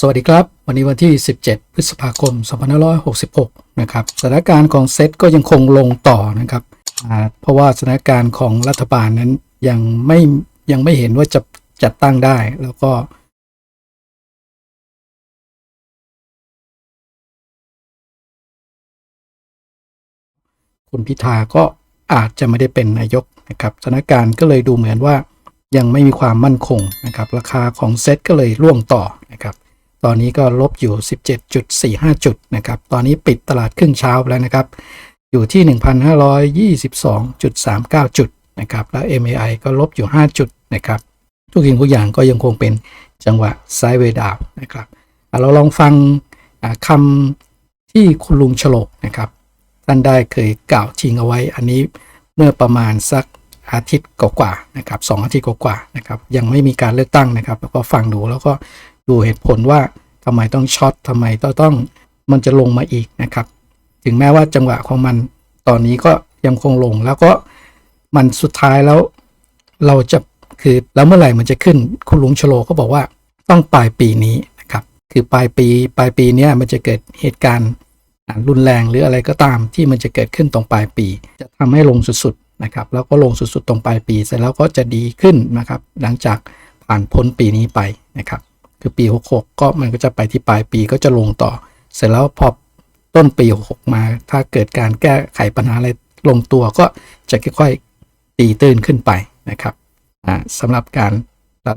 สวัสดีครับ วันนี้วันที่ 17 พฤษภาคม 2566 นะครับสถานการณ์ของเซตก็ยังคงลงต่อนะครับเพราะว่าสถานการณ์ของรัฐบาลนั้นยังไม่ยังไม่เห็นว่าจะจัดตั้งได้แล้วก็ คุณพิธาก็อาจจะไม่ได้เป็นนายกนะครับสถานการณ์ก็เลยดูเหมือนว่ายังไม่มีความมั่นคงนะครับ ราคาของเซตก็เลยร่วงต่อนะครับ ตอนนี้ก็ลบอยู่ 17.45 จุดนะครับ ตอนนี้ปิดตลาดครึ่งเช้าแล้วนะครับ อยู่ที่ 1,522.39 จุดนะครับ แล้ว MAI ก็ลบอยู่ 5 จุดนะครับ ทุกสิ่งทุกอย่างก็ยังคงเป็นจังหวะไซด์เวดาวนะครับเราลองฟังคำที่คุณลุงฉลกนะครับ ท่านได้เคยกล่าวทิ้งเอาไว้ อันนี้เมื่อประมาณสักอาทิตย์กว่าๆนะครับสองอาทิตย์กว่าๆนะครับ ยังไม่มีการเลือกตั้งนะครับ แล้วก็ฟังดูแล้วก็ ดูเหตุผลว่าทำไมต้องช็อตทำไมต้องต้องมันจะลงมาอีกนะครับ ถึงแม้ว่าจังหวะของมันตอนนี้ก็ยังคงลงแล้วก็มันสุดท้ายแล้วเราจะคือแล้วเมื่อไหร่มันจะขึ้นคุณลุงชโลก็บอกว่าต้องปลายปีนี้นะครับ คือปลายปีปลายปีนี้มันจะเกิดเหตุการณ์รุนแรงหรืออะไรก็ตามที่มันจะเกิดขึ้นตรงปลายปี จะทำให้ลงสุดๆนะครับแล้วก็ลงสุดๆตรงปลายปี เสร็จแล้วก็จะดีขึ้นนะครับ หลังจากผ่านพ้นปีนี้ไปนะครับ คือปี 66 ก็มันก็จะไปที่ปลายปีก็จะลงต่อ เสร็จแล้วพอต้นปี 66 มา ถ้าเกิดการแก้ไขปัญหาอะไรลงตัวก็จะค่อยๆตีตื้นขึ้นไปนะครับสำหรับการ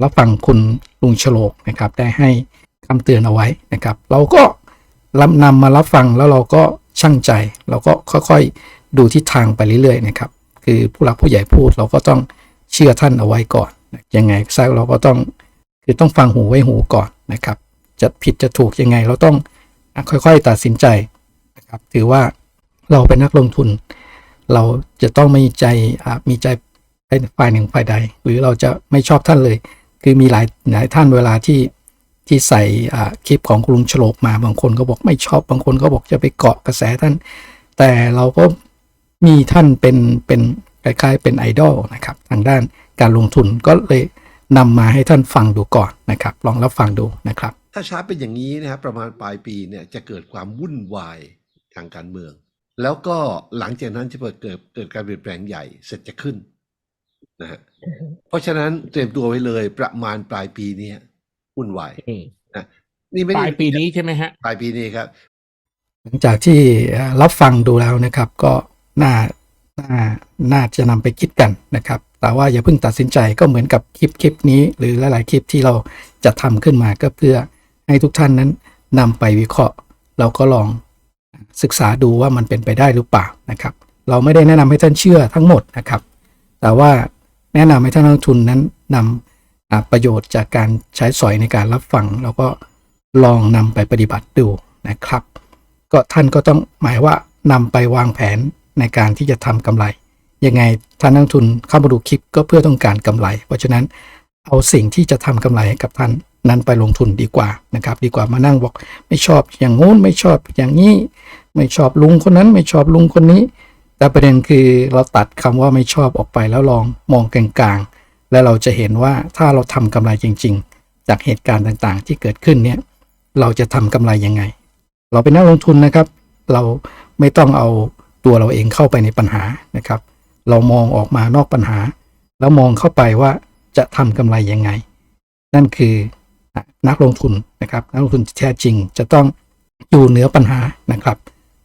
รับฟังคุณลุงฉลกนะครับได้ให้คำเตือนเอาไว้นะครับ เราก็รับนำมารับฟังแล้วเราก็ช่างใจ เราก็ค่อยๆดูทิศทางไปเรื่อยๆนะครับ คือผู้หลักผู้ใหญ่พูดเราก็ต้องเชื่อท่านเอาไว้ก่อน ยังไงซะเราก็ต้อง คือต้องฟังหูไว้หูก่อนนะครับ จะผิดจะถูกยังไง เราต้องค่อยๆตัดสินใจนะครับ ถือว่าเราเป็นนักลงทุน เราจะต้องมีใจมีใจฝ่ายหนึ่งฝ่ายใด หรือเราจะไม่ชอบท่านเลย คือมีหลายหลายท่านเวลาที่ที่ใส่คลิปของคุณลุงฉลกมาบางคนก็บอกไม่ชอบบางคนก็บอกจะไปเกาะกระแสท่าน แต่เราก็มีท่านเป็นเป็นคล้ายๆเป็นไอดอลนะครับ ทางด้านการลงทุนก็เลย นำมาให้ท่านฟังดูก่อนนะครับ ลองรับฟังดูนะครับ ถ้าช้าเป็นอย่างนี้นะครับประมาณปลายปีเนี่ยจะเกิดความวุ่นวายทางการเมือง แล้วก็หลังจากนั้นจะเกิดเกิดเกิดการเปลี่ยนแปลงใหญ่เสร็จจะขึ้นนะฮะเพราะฉะนั้นเตรียมตัวไว้เลยประมาณปลายปีเนี้วุ่นวายอืมนะนี่ไม่ปได้ลายปีนี้ใช่ไหมฮะปลายปีนี้ครับ หลังจากที่รับฟังดูแล้วนะครับ ก็น่าน่าน่าจะนำไปคิดกันนะครับ แต่ว่าอย่าเพิ่งตัดสินใจก็เหมือนกับคลิปคลิปนี้ หรือหลาย ๆ คลิปที่เราจะทำขึ้นมาก็เพื่อให้ทุกท่านนั้นนำไปวิเคราะห์ เราก็ลองศึกษาดูว่ามันเป็นไปได้หรือเปล่านะครับ เราไม่ได้แนะนำให้ท่านเชื่อทั้งหมดนะครับ แต่ว่าแนะนำให้ท่านนักลงทุนนั้นนำอ่าประโยชน์จากการใช้สอยในการรับฟังแล้วก็ลองนำไปปฏิบัติดูนะครับ ก็ท่านก็ต้องหมายว่านำไปวางแผนในการที่จะทำกำไร ยังไงท่านนักลงทุนเข้ามาดูคลิปก็เพื่อต้องการกำไร เพราะฉะนั้นเอาสิ่งที่จะทำกำไรให้กับท่านนั้นไปลงทุนดีกว่านะครับ ดีกว่ามานั่งบอกไม่ชอบอย่างงู้นไม่ชอบอย่างนี้ ไม่ชอบลุงคนนั้นไม่ชอบลุงคนนี้ แต่ประเด็นคือเราตัดคำว่าไม่ชอบออกไปแล้วลองมองกลางๆ และเราจะเห็นว่าถ้าเราทำกำไรจริง ๆ จากเหตุการณ์ต่างๆ ที่เกิดขึ้นเนี่ยเราจะทำกำไรยังไง เราเป็นนักลงทุนนะครับ เราไม่ต้องเอาตัวเราเองเข้าไปในปัญหานะครับ เรามองออกมานอกปัญหา แล้วมองเข้าไปว่าจะทำกำไรยังไง นั่นคือนักลงทุนนะครับนักลงทุนแท้จริงจะต้องอยู่เหนือปัญหานะครับ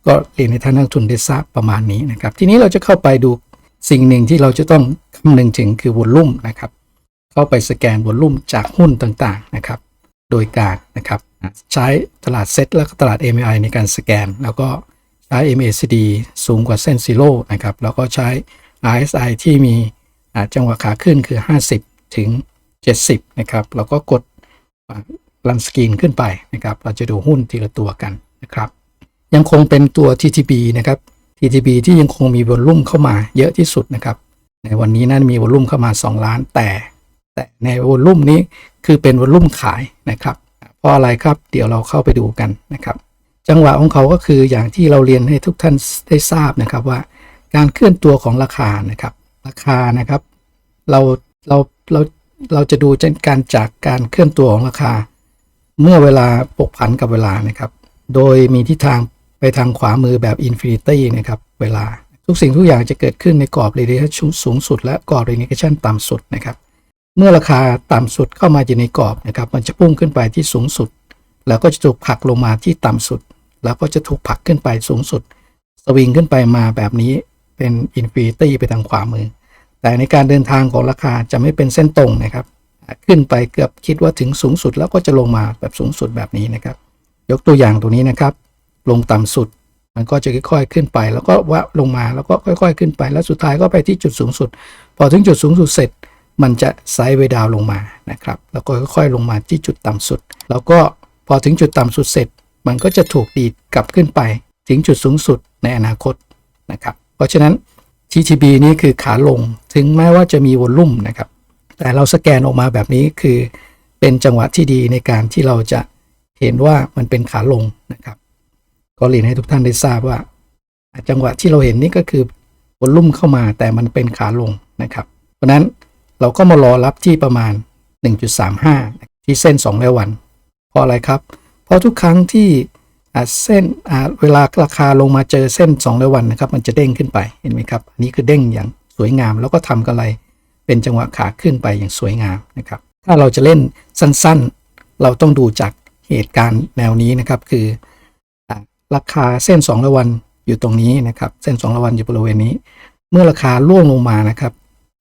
ก็เรียนให้ท่านนักทุนได้ทราบประมาณนี้นะครับ ทีนี้เราจะเข้าไปดูสิ่งหนึ่งที่เราจะต้องคำนึงถึงคือวอลลุ่มนะครับ เข้าไปสแกนวอลลุ่มจากหุ้นต่างๆนะครับ โดยการนะครับใช้ตลาดเซ็ตและก็ตลาด MAI ในการสแกน แล้วก็ใช้ MACD สูงกว่าเส้นซีโร่นะครับแล้วก็ใช้ RSI ที่มีจังหวะขาขึ้นคือ 50 ถึง 70 นะครับแล้วก็กดลันสกรีนขึ้นไปนะครับ เราจะดูหุ้นทีละตัวกันนะครับ ยังคงเป็นตัว TTB นะครับ TTB ที่ยังคงมีวอลลุ่มเข้ามาเยอะที่สุดนะครับ ในวันนี้นั้นมีวอลลุ่มเข้ามา 2 ล้าน แต่ แต่ในวอลลุ่มนี้คือเป็นวอลลุ่มขายนะครับเพราะอะไรครับ เดี๋ยวเราเข้าไปดูกันนะครับ จังหวะของเขาก็คืออย่างที่เราเรียนให้ทุกท่านได้ทราบนะครับว่า การเคลื่อนตัวของราคานะครับ ราคานะครับ เราเราเราเราจะดูกการจากการเคลื่อนตัวของราคา เมื่อเวลาปกผันกับเวลานะครับ โดยมีทิศทางไปทางขวามือแบบอินฟินิตี้นะครับ เวลาทุกสิ่งทุกอย่างจะเกิดขึ้นในกรอบ radiation สูงสุด และกรอบ radiation ต่ำสุดนะครับ เมื่อราคาต่ำสุดเข้ามาอยู่ในกรอบนะครับ มันจะพุ่งขึ้นไปที่สูงสุด แล้วก็จะถูกผลักลงมาที่ต่ำสุด แล้วก็จะถูกผลักขึ้นไปสูงสุด สวิงขึ้นไปมาแบบนี้ เป็นอินฟินิตี้ไปทางขวามือ แต่ในการเดินทางของราคาจะไม่เป็นเส้นตรงนะครับ ขึ้นไปเกือบคิดว่าถึงสูงสุดแล้วก็จะลงมาแบบสูงสุดแบบนี้นะครับ ยกตัวอย่างตัวนี้นะครับ ลงต่ำสุดมันก็จะค่อย ๆ ขึ้นไป แล้วก็ว่าลงมาแล้วก็ค่อย ๆ ขึ้นไป แล้วสุดท้ายก็ไปที่จุดสูงสุด พอถึงจุดสูงสุดเสร็จ มันจะไซด์เวดาวลงมานะครับ แล้วก็ค่อยๆ ลงมาที่จุดต่ำสุด แล้วก็พอถึงจุดต่ำสุดเสร็จ มันก็จะถูกดีดกลับขึ้นไป ถึงจุดสูงสุดในอนาคตนะครับ เพราะฉะนั้น TTB นี่คือขาลงถึงแม้ว่าจะมีวอลลุ่มนะครับ แต่เราสแกนออกมาแบบนี้คือเป็นจังหวะที่ดีในการที่เราจะเห็นว่ามันเป็นขาลงนะครับ ก็เรียนให้ทุกท่านได้ทราบว่า จังหวะที่เราเห็นนี่ก็คือวอลลุ่มเข้ามาแต่มันเป็นขาลงนะครับ เพราะนั้นเราก็มารอรับที่ประมาณ 1.35 ที่เส้น2ร้อยวัน เพราะอะไรครับ เพราะทุกครั้งที่ เส้นเวลาราคาลงมาเจอเส้น2ร้อยวันนะครับมันจะเด้งขึ้นไปเห็นไหมครับอันนี้คือเด้งอย่างสวยงาม แล้วก็ทำกำไรเป็นจังหวะขาขึ้นไปอย่างสวยงามนะครับ ถ้าเราจะเล่นสั้นๆ เราต้องดูจากเหตุการณ์แนวนี้นะครับ คือราคาเส้น2ร้อยวันอยู่ตรงนี้นะครับ เส้น2ร้อยวันอยู่บริเวณนี้ เมื่อราคาล่วงลงมานะครับ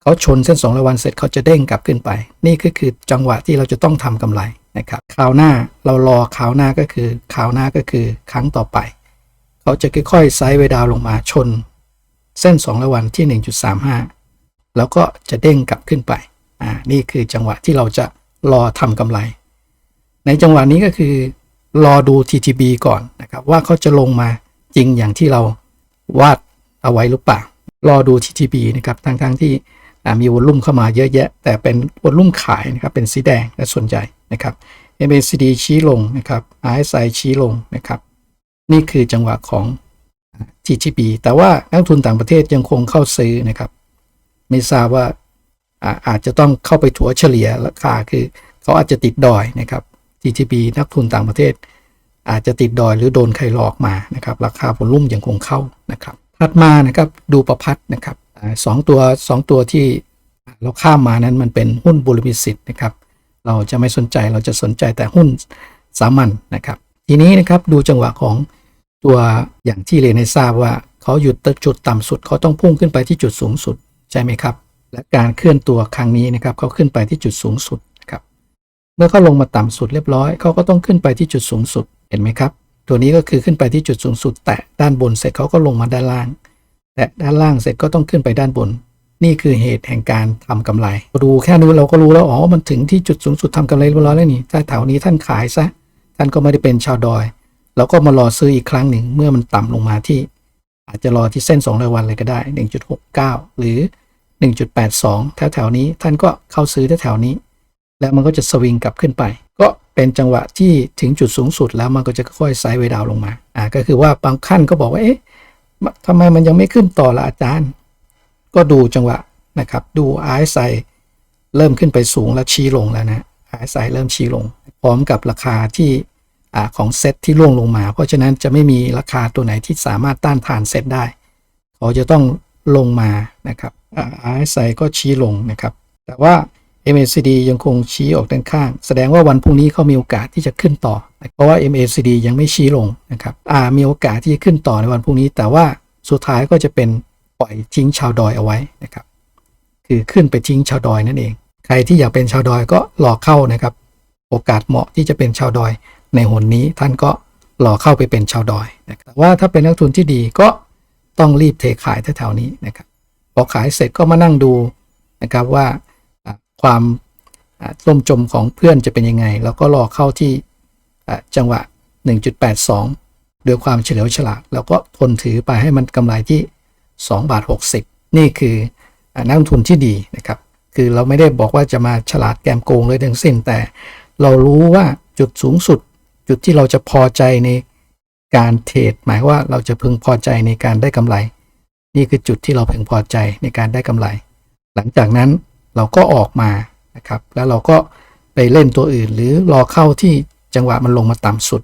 เขาชนเส้น2ร้อยวันเสร็จเขาจะเด้งกลับขึ้นไป นี่ก็คือจังหวะที่เราจะต้องทำกำไร นะครับคราวหน้าเรารอคราวหน้าก็คือคราวหน้าก็คือครั้งต่อไป เขาจะค่อยๆไซด์เวดาวลงมาชน เส้น2ร้อยวันที่ 1.35 แล้วก็จะเด้งกลับขึ้นไปอ่านี่คือจังหวะที่เราจะรอทำกำไร ในจังหวะนี้ก็คือรอดู TTB ก่อนนะครับว่าเขาจะลงมาจริงอย่างที่เราวาดเอาไว้หรือเปล่ารอดู TTB นะครับทั้งๆที่ มีวอลลุ่มเข้ามาเยอะแยะ แต่เป็นวอลลุ่มขายนะครับเป็นสีแดงและส่วนใหญ่นะครับ MACD ชี้ลงนะครับ RSI ชี้ลงนะครับ นี่คือจังหวะของ TTB แต่ว่านักทุนต่างประเทศยังคงเข้าซื้อนะครับ ไม่ทราบว่าอาจจะต้องเข้าไปถัวเฉลี่ยราคาคือเขาอาจจะติดดอยนะครับ TTB นักทุนต่างประเทศ อาจจะติดดอยหรือโดนใครหลอกมานะครับ ราคาผลลุ่มยังคงเข้านะครับถัดมานะครับดูประพัดนะครับ สองตัวสองตัวที่เราข้ามมานั้นมันเป็นหุ้นบุรมิสิทธิ์นะครับ เราจะไม่สนใจเราจะสนใจแต่หุ้นสามัญนะครับ ทีนี้นะครับดูจังหวะของตัวอย่างที่เรียนให้ทราบว่าเขาหยุดจุดต่ำสุดเขาต้องพุ่งขึ้นไปที่จุดสูงสุดใช่ไหมครับ และการเคลื่อนตัวครั้งนี้นะครับเขาขึ้นไปที่จุดสูงสุดนะครับ เมื่อเขาลงมาต่ำสุดเรียบร้อยเขาก็ต้องขึ้นไปที่จุดสูงสุดเห็นไหมครับ ตัวนี้ก็คือขึ้นไปที่จุดสูงสุด แตะด้านบนเสร็จเขาก็ลงมาด้านล่าง แตะด้านล่างเสร็จก็ต้องขึ้นไปด้านบน นี่คือเหตุแห่งการทำกำไร ดูแค่นู้นเราก็รู้แล้วอ๋อมันถึงที่จุดสูงสุดทำกำไรเรียบร้อยแล้วนี่ถ้าแถวนี้ท่านขายซะท่านก็ไม่ได้เป็นชาวดอยแล้วก็มารอซื้ออีกครั้งหนึ่งเมื่อมันต่ำลงมาที่ อาจจะรอที่เส้น2รายวันเลยก็ได้ 1.69 หรือ 1.82 แถวแถวๆนี้ท่านก็เข้าซื้อแถวๆนี้ แล้วมันก็จะสวิงกลับขึ้นไป ก็เป็นจังหวะที่ถึงจุดสูงสุดแล้วมันก็จะค่อยๆไซด์เวดาวลงมาอ่าก็คือว่าบางขั้นก็บอกว่าเอ๊ะ ทำไมมันยังไม่ขึ้นต่อละอาจารย์ ก็ดูจังหวะนะครับ ดู RSI เริ่มขึ้นไปสูงแล้วชี้ลงแล้วนะ RSI เริ่มชี้ลง พร้อมกับราคาที่อของเซ็ตที่ร่วงลงมา เพราะฉะนั้นจะไม่มีราคาตัวไหนที่สามารถต้านทานเซ็ตได้เขาจะต้องลงมานะครับอ่า RSI ก็ชี้ลงนะครับ แต่ว่า MACD ยังคงชี้ออกด้านข้าง แสดงว่าวันพรุ่งนี้เขามีโอกาสที่จะขึ้นต่อ เพราะว่า MACD ยังไม่ชี้ลงนะครับอ่ามีโอกาสที่จะขึ้นต่อในวันพรุ่งนี้ แต่ว่าสุดท้ายก็จะเป็นปล่อยทิ้งชาวดอยเอาไว้นะครับคือขึ้นไปทิ้งชาวดอยนั่นเอง ใครที่อยากเป็นชาวดอยก็รอเข้านะครับ โอกาสเหมาะที่จะเป็นชาวดอย ในหนนี้ท่านก็รอเข้าไปเป็นชาวดอยนะครับว่าถ้าเป็นนักทุนที่ดีก็ต้องรีบเทขายแถวๆนี้นะครับพอขายเสร็จก็มานั่งดูนะครับว่า ความอ่าล่มจมของเพื่อนจะเป็นยังไง แล้วก็รอเข้าที่จังหวะ 1.82 ด้วยความเฉลียวฉลาด แล้วก็ทนถือไปให้มันกำไรที่ 2 บาท 60 นี่คืออนักลงทุนที่ดีนะครับ คือเราไม่ได้บอกว่าจะมาฉลาดแกมโกงเลยทั้งสิ้น แต่เรารู้ว่าจุดสูงสุด จุดที่เราจะพอใจในการเทรดหมายว่าเราจะพึงพอใจในการได้กำไร นี่คือจุดที่เราพึงพอใจในการได้กำไร หลังจากนั้น เราก็ออกมานะครับ แล้วเราก็ไปเล่นตัวอื่น หรือรอเข้าที่จังหวะมันลงมาต่ำสุด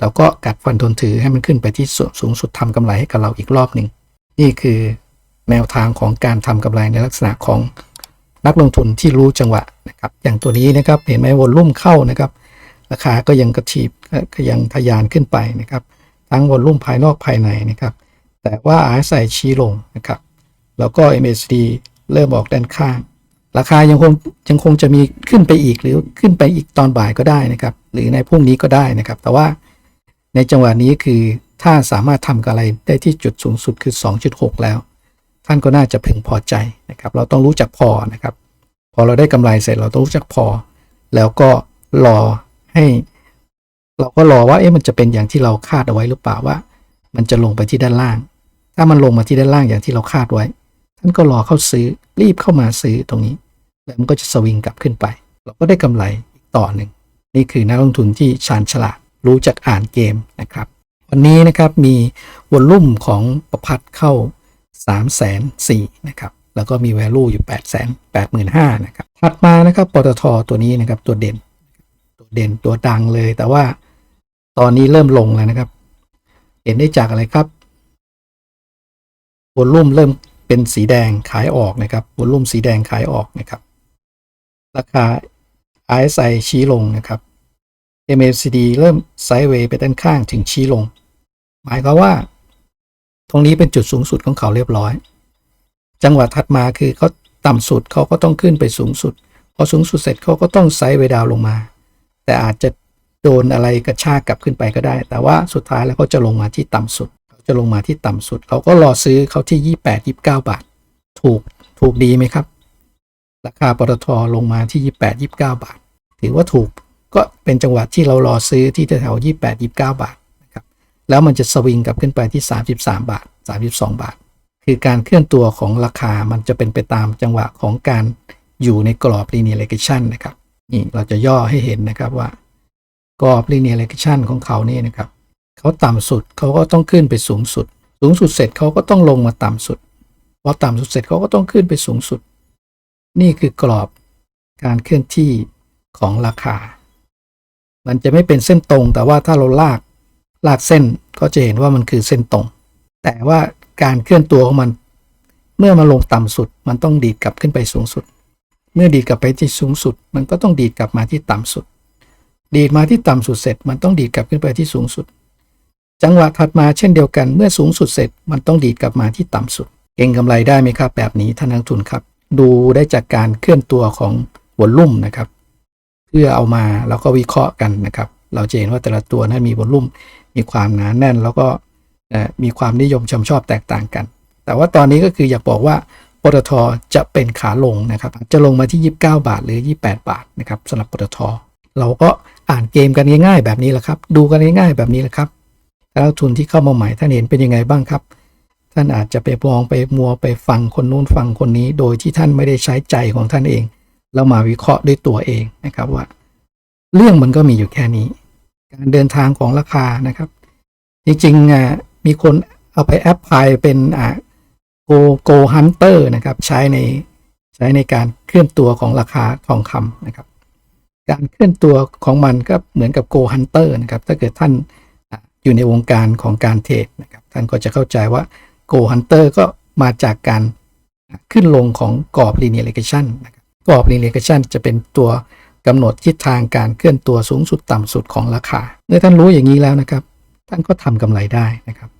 เราก็กัดฟันทนถือให้มันขึ้นไปที่สูงสุดทำกำไรให้กับเราอีกรอบหนึ่งนี่คือแนวทางของการทำกำไรในลักษณะของนักลงทุนที่รู้จังหวะนะครับ อย่างตัวนี้นะครับเห็นไหมวอลลุ่มเข้านะครับ ราคาก็ยังกระถีบก็ยังทะยานขึ้นไปนะครับ ทั้งวอลลุ่มภายนอกภายในนะครับ แต่ว่า RSI ชี้ลงนะครับ แล้วก็ MACD เริ่มออกด้านข้าง ราคายังคงยังคงจะมีขึ้นไปอีกหรือขึ้นไปอีกตอนบ่ายก็ได้นะครับ หรือในพรุ่งนี้ก็ได้นะครับ แต่ว่าในจังหวะนี้คือถ้าสามารถทำกำไรได้ที่จุดสูงสุดคือ 2.6 แล้ว ท่านก็น่าจะพึงพอใจนะครับ เราต้องรู้จักพอนะครับ พอเราได้กำไรเสร็จเราต้องรู้จักพอ แล้วก็รอให้ เราก็รอว่าเอ๊ะมันจะเป็นอย่างที่เราคาดเอาไว้หรือเปล่าว่า มันจะลงไปที่ด้านล่าง ถ้ามันลงมาที่ด้านล่างอย่างที่เราคาดไว้ ท่านก็รอเข้าซื้อรีบเข้ามาซื้อตรงนี้ แล้วมันก็จะสวิงกลับขึ้นไป เราก็ได้กำไรอีกต่อหนึ่ง นี่คือนักลงทุนที่ชาญฉลาดรู้จักอ่านเกมนะครับ วันนี้นะครับมีวอลลุ่มของประพัดเข้า3 4 0 0 0นะครับแล้วก็มี value อยู่ 8 8 5 0 0 0นะครับถัดมานะครับปตทตัวนี้นะครับตัวเด่น ตัวเด่นตัวดังเลย แต่ว่าตอนนี้เริ่มลงแล้วนะครับ เห็นได้จากอะไรครับวอลลุ่มเริ่มเป็นสีแดงขายออกนะครับวอลลุ่มสีแดงขายออกนะครับ ราคา RSI ชี้ลงนะครับ MACD เริ่มไซด์เวย์ไปด้านข้างถึงชี้ลง หมายความว่า ตรงนี้เป็นจุดสูงสุดของเขาเรียบร้อย จังหวะถัดมาคือเขาต่ำสุดเขาก็ต้องขึ้นไปสูงสุด พอสูงสุดเสร็จเขาก็ต้องไซด์เวย์ดาวลงมา แต่อาจจะโดนอะไรกระชากกลับขึ้นไปก็ได้ แต่ว่าสุดท้ายแล้วเขาจะลงมาที่ต่ำสุดเขาจะลงมาที่ต่ำสุด เราก็รอซื้อเขาที่ 28 29 บาท ถูกถูกดีไหมครับ ราคาปตทลงมาที่ 28 29 บาท ถือว่าถูกก็เป็นจังหวะที่เรารอซื้อที่แถว28 29 บาทนะครับแล้วมันจะสวิงกลับขึ้นไปที่ 33 บาท 32 บาท คือการเคลื่อนตัวของราคามันจะเป็นไปตามจังหวะของการอยู่ในกรอบ linear regression นะครับนี่เราจะย่อให้เห็นนะครับว่ากรอบ linear regression ของเขานี่นะครับเขาต่ำสุดเขาก็ต้องขึ้นไปสูงสุด สูงสุดเสร็จเขาก็ต้องลงมาต่ำสุดพอต่ำสุดเสร็จเขาก็ต้องขึ้นไปสูงสุด นี่คือกรอบการเคลื่อนที่ของราคา มันจะไม่เป็นเส้นตรง แต่ว่าถ้าเราลากลากเส้นก็จะเห็นว่ามันคือเส้นตรง แต่ว่าการเคลื่อนตัวของมัน เมื่อมาลงต่ำสุด มันต้องดีดกลับขึ้นไปสูงสุด เมื่อดีดกลับไปที่สูงสุด มันก็ต้องดีดกลับมาที่ต่ำสุด ดีดมาที่ต่ำสุดเสร็จ มันต้องดีดกลับขึ้นไปที่สูงสุด จังหวะถัดมาเช่นเดียวกัน เมื่อสูงสุดเสร็จ มันต้องดีดกลับมาที่ต่ำสุด เก่งกำไรได้ไหมครับแบบนี้ท่านนักทุนครับ ดูได้จากการเคลื่อนตัวของวอลลุ่มนะครับ เพื่อเอามาแล้วก็วิเคราะห์กันนะครับ เราจะเห็นว่าแต่ละตัวนั้นมีวอลลุ่มมีความหนาแน่น แล้วก็มีความนิยมชมชอบแตกต่างกัน แต่ว่าตอนนี้ก็คืออยากบอกว่าปตทจะเป็นขาลงนะครับ จะลงมาที่ 29 บาทหรือ 28 บาทนะครับสำหรับปตทเราก็อ่านเกมกันง่ายๆแบบนี้แหละครับ ดูกันง่ายๆแบบนี้แหละครับแล้วทุนที่เข้ามาใหม่ท่านเห็นเป็นยังไงบ้างครับ ท่านอาจจะไปมองไปมัวไปฟังคนนู้นฟังคนนี้ โดยที่ท่านไม่ได้ใช้ใจของท่านเอง แล้วมาวิเคราะห์ด้วยตัวเองนะครับว่า เรื่องมันก็มีอยู่แค่นี้ การเดินทางของราคานะครับ จริงๆอะมีคนเอาไปแอปพลายเป็นอ่าโกโกฮันเตอร์นะครับ ใช้ในใช้ในการเคลื่อนตัวของราคาทองคำนะครับ การเคลื่อนตัวของมันก็เหมือนกับโกฮันเตอร์นะครับ ถ้าเกิดท่านอยู่ในวงการของการเทรดนะครับ ท่านก็จะเข้าใจว่า โกฮันเตอร์ก็มาจากการขึ้นลงของกรอบ linear regression นะครับกรอบ linear regression จะเป็นตัวกำหนดทิศทางการเคลื่อนตัวสูงสุดต่ำสุดของราคา เมื่อท่านรู้อย่างนี้แล้วนะครับ ท่านก็ทำกำไรได้นะครับ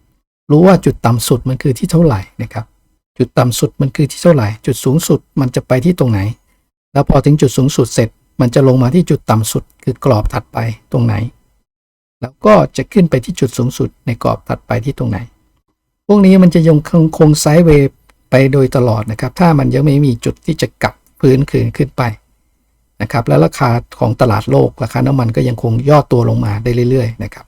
รู้ว่าจุดต่ำสุดมันคือที่เท่าไหร่นะครับ จุดต่ำสุดมันคือที่เท่าไหร่ จุดสูงสุดมันจะไปที่ตรงไหน แล้วพอถึงจุดสูงสุดเสร็จ มันจะลงมาที่จุดต่ำสุด คือกรอบถัดไปตรงไหน แล้วก็จะขึ้นไปที่จุดสูงสุดในกรอบถัดไปที่ตรงไหน พวกนี้มันจะยังคงคงไซด์เวย์ไปโดยตลอดนะครับ ถ้ามันยังไม่มีจุดที่จะกลับพื้นคืนขึ้นไปนะครับแล้วราคาของตลาดโลกราคาน้ำมันก็ยังคงย่อตัวลงมาได้เรื่อยๆนะครับ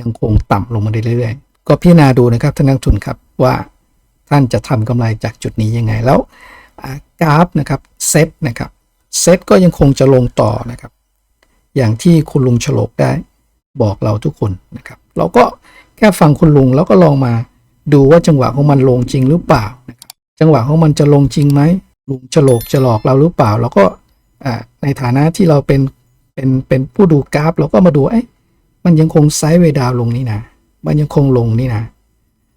ยังคงต่ำลงมาได้เรื่อยๆ ก็พิจารณาดูนะครับท่านนักทุนครับว่าท่านจะทำกำไรจากจุดนี้ยังไงแล้วกราฟนะครับเซตนะครับเซตก็ยังคงจะลงต่อนะครับ อย่างที่คุณลุงฉลกได้บอกเราทุกคนนะครับ เราก็แค่ฟังคุณลุงแล้วก็ลองมา ดูว่าจังหวะของมันลงจริงหรือเปล่านะครับจังหวะของมันจะลงจริงไหมลุงฉลกจะหลอกเราหรือเปล่า เราก็ในฐานะที่เราเป็นเป็นเป็นผู้ดูกราฟ เราก็มาดูเอ๊ะมันยังคงไซด์เวดาวลงนี่นะมันยังคงลงนี่นะ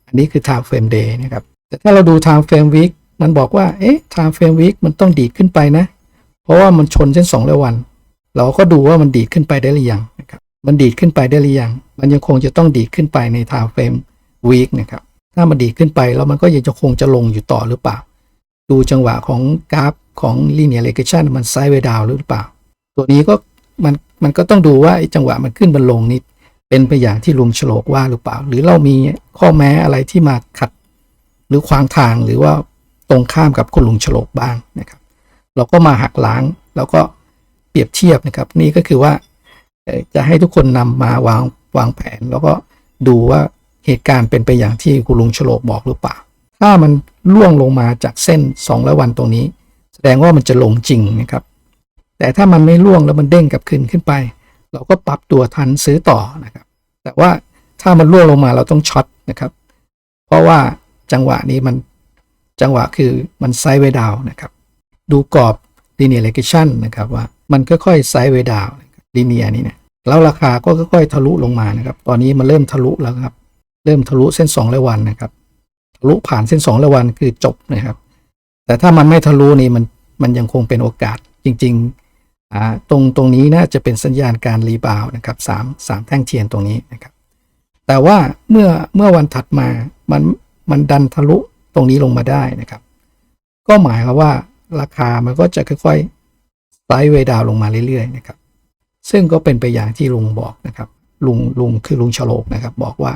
อันนี้คือ time frame day นะครับแต่ถ้าเราดู time frame week มันบอกว่าเอ๊ะ time frame week มันต้องดีดขึ้นไปนะ เพราะว่ามันชนเส้น2ร้อยวัน เราก็ดูว่ามันดีดขึ้นไปได้หรือยังนะครับมันดีดขึ้นไปได้หรือยัง มันยังคงจะต้องดีดขึ้นไปใน time frame week นะครับ ถ้ามันดีขึ้นไปแล้วมันก็ยังจะคงจะลงอยู่ต่อหรือเปล่า ดูจังหวะของกราฟของ linear regression มันไซด์เวดาวหรือเปล่า ตัวนี้ก็มันมันก็ต้องดูว่าจังหวะมันขึ้นมันลงนี่เป็นไปอย่างที่ลุงฉลกว่าหรือเปล่า หรือเรามีข้อแม้อะไรที่มาขัด หรือขวางทางหรือว่าตรงข้ามกับคุณลุงฉลกบ้างนะครับ เราก็มาหักล้างแล้วก็เปรียบเทียบนะครับ นี่ก็คือว่าจะให้ทุกคนนำมาวางวางแผน แล้วก็ดูว่า เหตุการณ์เป็นไปอย่างที่คุณลุงฉลกบอกหรือเปล่า ถ้ามันล่วงลงมาจากเส้น200วันตรงนี้ แสดงว่ามันจะลงจริงนะครับ แต่ถ้ามันไม่ล่วงแล้วมันเด้งกลับขึ้นขึ้นไป เราก็ปรับตัวทันซื้อต่อนะครับ แต่ว่าถ้ามันล่วงลงมาเราต้องช็อตนะครับ เพราะว่าจังหวะนี้มันจังหวะคือมันไซด์เวดาวนะครับ ดูกรอบ linear regression นะครับว่ามันค่อยๆไซด์เวดาวลิเนียนี่นะแล้วราคาก็ค่อยๆทะลุลงมานะครับ ตอนนี้มันเริ่มทะลุแล้วครับ เริ่มทะลุเส้น2ร้อยวันนะครับทะลุผ่านเส้น2ร้อยวันคือจบนะครับ แต่ถ้ามันไม่ทะลุนี่มันมันยังคงเป็นโอกาสจริงๆตรงตรงนี้น่าจะเป็นสัญญาณการรีบาวนะครับสามสามแท่งเทียนตรงนี้นะครับ แต่ว่าเมื่อเมื่อวันถัดมามันมันดันทะลุตรงนี้ลงมาได้นะครับ ก็หมายความว่าราคามันก็จะค่อยๆไซด์เวดาวน์ลงมาเรื่อยๆนะครับ ซึ่งก็เป็นไปอย่างที่ลุงบอกนะครับ ลุงลุงคือลุงฉลกนะครับ บอกว่า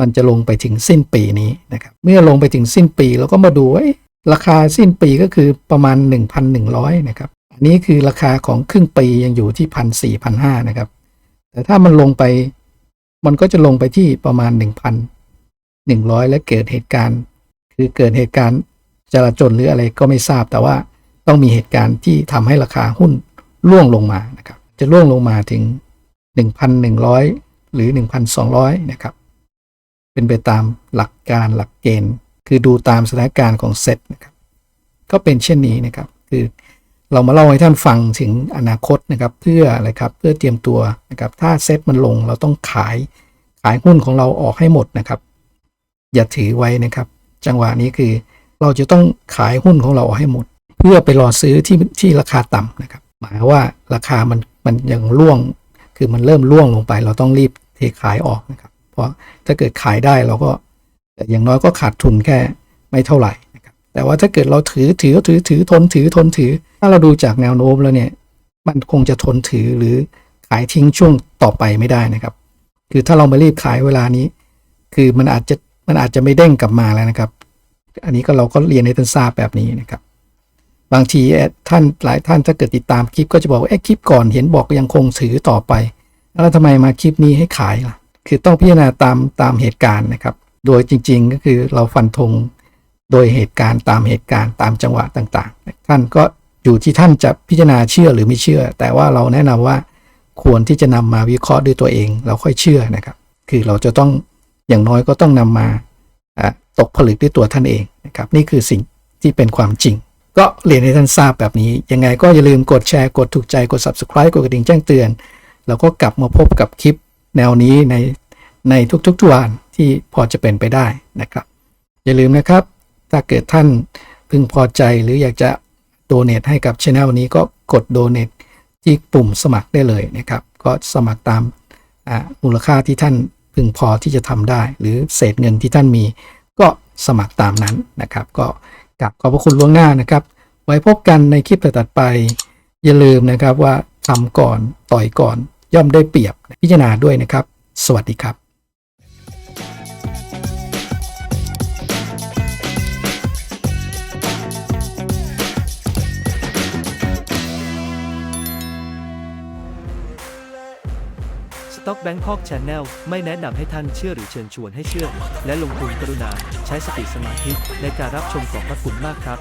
มันจะลงไปถึงสิ้นปีนี้นะครับ เมื่อลงไปถึงสิ้นปีเราก็มาดูว่าราคาสิ้นปีก็คือประมาณ 1,100 นะครับ อันนี้คือราคาของครึ่งปียังอยู่ที่พันสี่พันห้านะครับ แต่ถ้ามันลงไป มันก็จะลงไปที่ประมาณ 1,100 และเกิดเหตุการณ์ คือเกิดเหตุการณ์จราจนหรืออะไรก็ไม่ทราบแต่ว่าต้องมีเหตุการณ์ที่ทำให้ราคาหุ้นร่วงลงมานะครับ จะร่วงลงมาถึง 1,100 หรือ 1,200 นะครับ เป็นไปตามหลักการหลักเกณฑ์ คือดูตามสถานการณ์ของเซตนะครับก็เป็นเช่นนี้นะครับ คือเรามาเล่าให้ท่านฟังถึงอนาคตนะครับเพื่ออะไรครับเพื่อเตรียมตัวนะครับถ้าเซตมันลงเราต้องขายขายหุ้นของเราออกให้หมดนะครับ อย่าถือไว้นะครับ จังหวะนี้คือเราจะต้องขายหุ้นของเราออกให้หมด เพื่อไปรอซื้อที่ที่ราคาต่ำนะครับหมายว่าราคามันมันยังร่วง คือมันเริ่มร่วงลงไป เราต้องรีบเทขายออกนะครับาถ้าเกิดขายได้เราก็อย่างน้อยก็ขาดทุนแค่ไม่เท่าไหร่นะครับแต่ว่าถ้าเกิดเราถือถือถือถือทนถือทนถือ ถ้าเราดูจากแนวโน้มแล้วเนี่ยมันคงจะทนถือหรือขายทิ้งช่วงต่อไปไม่ได้นะครับ คือถ้าเรามารีบขายเวลานี้ คือมันอาจจะมันอาจจะไม่เด้งกลับมาแล้วนะครับ อันนี้ก็เราก็เรียนให้ท่านทราบแบบนี้นะครับบางทีท่านหลายท่านถ้าเกิดติดตามคลิปก็จะบอกว่าเอ๊ะคลิปก่อนเห็นบอกยังคงถือต่อไป แล้วทำไมมาคลิปนี้ให้ขายล่ะ คือต้องพิจารณาตามตามเหตุการณ์นะครับ โดยจริง ๆ ก็คือเราฟันธงโดยเหตุการณ์ตามเหตุการณ์ตามจังหวะต่างๆ ท่านก็อยู่ที่ท่านจะพิจารณาเชื่อหรือไม่เชื่อ แต่ว่าเราแนะนำว่าควรที่จะนำมาวิเคราะห์ด้วยตัวเองเราค่อยเชื่อนะครับ คือเราจะต้องอย่างน้อยก็ต้องนำมาตกผลึกด้วยตัวท่านเองนะครับ นี่คือสิ่งที่เป็นความจริง ก็เรียนให้ท่านทราบแบบนี้ ยังไงก็อย่าลืมกดแชร์กดถูกใจกด subscribe กดกระดิ่งแจ้งเตือน แล้วก็กลับมาพบกับคลิป แนวนี้ในในทุกๆวันที่พอจะเป็นไปได้นะครับ อย่าลืมนะครับ ถ้าเกิดท่านพึงพอใจหรืออยากจะโดเน a ให้กับช anel นี้ก็กดโดเน a ที่ปุ่มสมัครได้เลยนะครับ ก็สมัครตามอ่ามูลค่าที่ท่านพึงพอที่จะทำได้ หรือเศษเงินที่ท่านมี ก็สมัครตามนั้นนะครับ ก็กลับขอบพระคุณล่วงหน้านะครับ ไว้พบกันในคลิปถัดไป อย่าลืมนะครับว่าทำก่อนต่อยก่อน ย่อมได้เปรียบพิจารณาด้วยนะครับ สวัสดีครับ Stock Bangkok Channel ไม่แนะนำให้ท่านเชื่อหรือเชิญชวนให้เชื่อ และลงทุนกรุณา ใช้สติสมาธิในการรับชมขอบพระคุณมากครับ